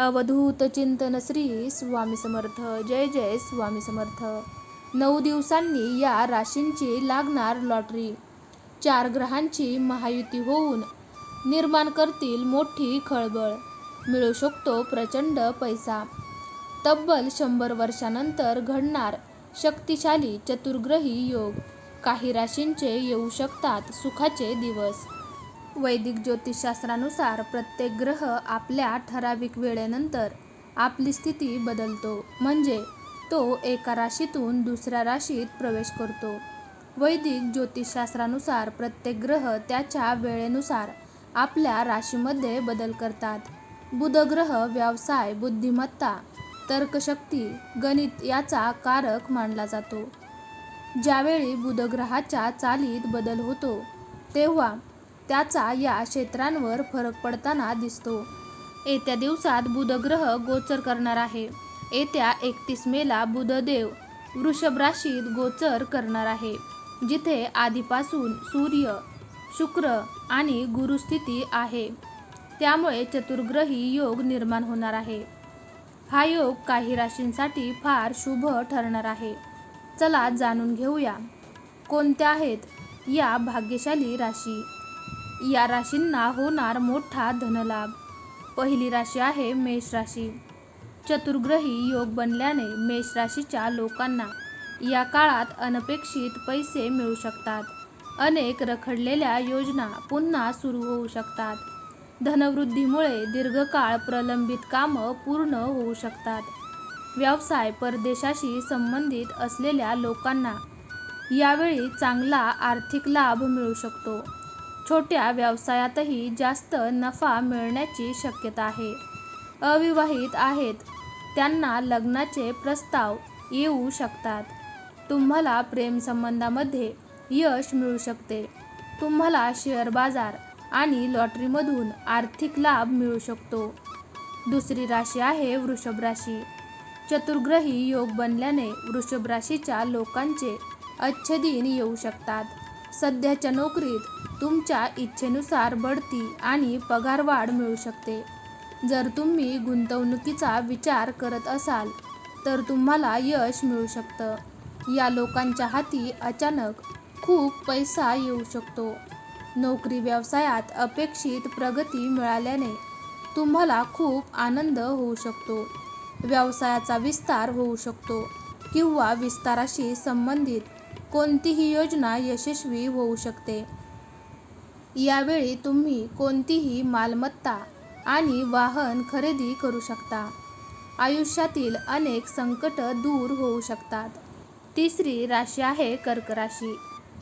अवधूत चिंतन श्री स्वामी समर्थ. जय जय स्वामी समर्थ. नऊ दिवसांनी या राशींची लागणार लॉटरी. चार ग्रहांची महायुती होऊन निर्माण करतील मोठी खळबळ. मिळू शकतो प्रचंड पैसा. तब्बल शंभर वर्षानंतर घडणार शक्तिशाली चतुर्ग्रही योग. काही राशींचे येऊ शकतात सुखाचे दिवस. वैदिक ज्योतिषशास्त्रानुसार प्रत्येक ग्रह आपल्या ठराविक वेळेनंतर आपली स्थिती बदलतो. म्हणजे तो एका राशीतून दुसऱ्या राशीत प्रवेश करतो. वैदिक ज्योतिषशास्त्रानुसार प्रत्येक ग्रह त्याच्या वेळेनुसार आपल्या राशीमध्ये बदल करतात. बुधग्रह व्यवसाय बुद्धिमत्ता तर्कशक्ती गणित याचा कारक मानला जातो. ज्यावेळी बुधग्रहाच्या चालीत बदल होतो तेव्हा त्याचा या क्षेत्रांवर फरक पडताना दिसतो. येत्या दिवसात बुधग्रह गोचर करणार आहे. येत्या एकतीस मेला बुधदेव वृषभ राशीत गोचर करणार आहे जिथे आधीपासून सूर्य शुक्र आणि गुरुस्थिती आहे. त्यामुळे चतुर्ग्रही योग निर्माण होणार आहे. हा योग काही राशींसाठी फार शुभ ठरणार आहे. चला जाणून घेऊया कोणत्या आहेत या भाग्यशाली राशी? या राशींना होणार मोठा धनलाभ. पहिली राशी आहे मेष राशी. चतुर्ग्रही योग बनल्याने मेष राशीच्या लोकांना या काळात अनपेक्षित पैसे मिळू शकतात. अनेक रखडलेल्या योजना पुन्हा सुरू होऊ शकतात. धनवृद्धीमुळे दीर्घकाळ प्रलंबित कामं पूर्ण होऊ शकतात. व्यवसाय परदेशाशी संबंधित असलेल्या लोकांना यावेळी चांगला आर्थिक लाभ मिळू शकतो. छोट्या व्यवसायातही जास्त नफा मिळण्याची शक्यता आहे. अविवाहित आहेत. त्यांना लग्नाचे प्रस्ताव येऊ शकतात. तुम्हाला प्रेमसंबंधामध्ये यश मिळू शकते. तुम्हाला शेअर बाजार आणि लॉटरीमधून आर्थिक लाभ मिळू शकतो. दुसरी राशी आहे वृषभ राशी. चतुर्ग्रही योग बनल्याने वृषभ राशीच्या लोकांचे अच्छे दिन येऊ शकतात. सध्याच्या नोकरीत तुमच्या इच्छेनुसार बढती आणि पगारवाढ मिळू शकते. जर तुम्ही गुंतवणुकीचा विचार करत असाल तर तुम्हाला यश मिळू शकतं. या लोकांच्या हाती अचानक खूप पैसा येऊ शकतो. नोकरी व्यवसायात अपेक्षित प्रगती मिळाल्याने तुम्हाला खूप आनंद होऊ शकतो. व्यवसायाचा विस्तार होऊ शकतो किंवा विस्ताराशी संबंधित कोणतीही योजना यशस्वी होऊ शकते. यावेळी तुम्ही कोणतीही मालमत्ता आणि वाहन खरेदी करू शकता. आयुष्यातील अनेक संकट दूर होऊ शकतात. तिसरी राशी आहे कर्क राशी.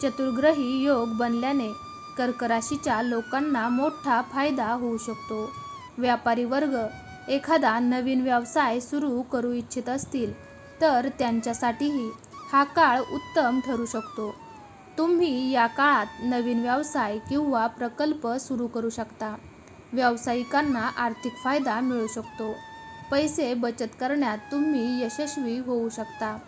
चतुर्ग्रही योग बनल्याने कर्क राशीच्या लोकांना मोठा फायदा होऊ शकतो. व्यापारी वर्ग एखादा नवीन व्यवसाय सुरू करू इच्छित असतील तर त्यांच्यासाठीही हा काळ उत्तम ठरू शकतो. तुम्ही या काळात नवीन व्यवसाय किंवा प्रकल्प सुरू करू शकता. व्यावसायिकांना आर्थिक फायदा मिळू शकतो. पैसे बचत करण्यात तुम्ही यशस्वी होऊ शकता.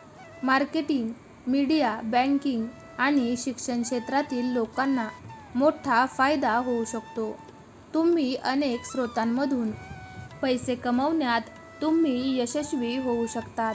मार्केटिंग मीडिया बँकिंग आणि शिक्षण क्षेत्रातील लोकांना मोठा फायदा होऊ शकतो. तुम्ही अनेक स्रोतांमधून पैसे कमवण्यात तुम्ही यशस्वी होऊ शकतात.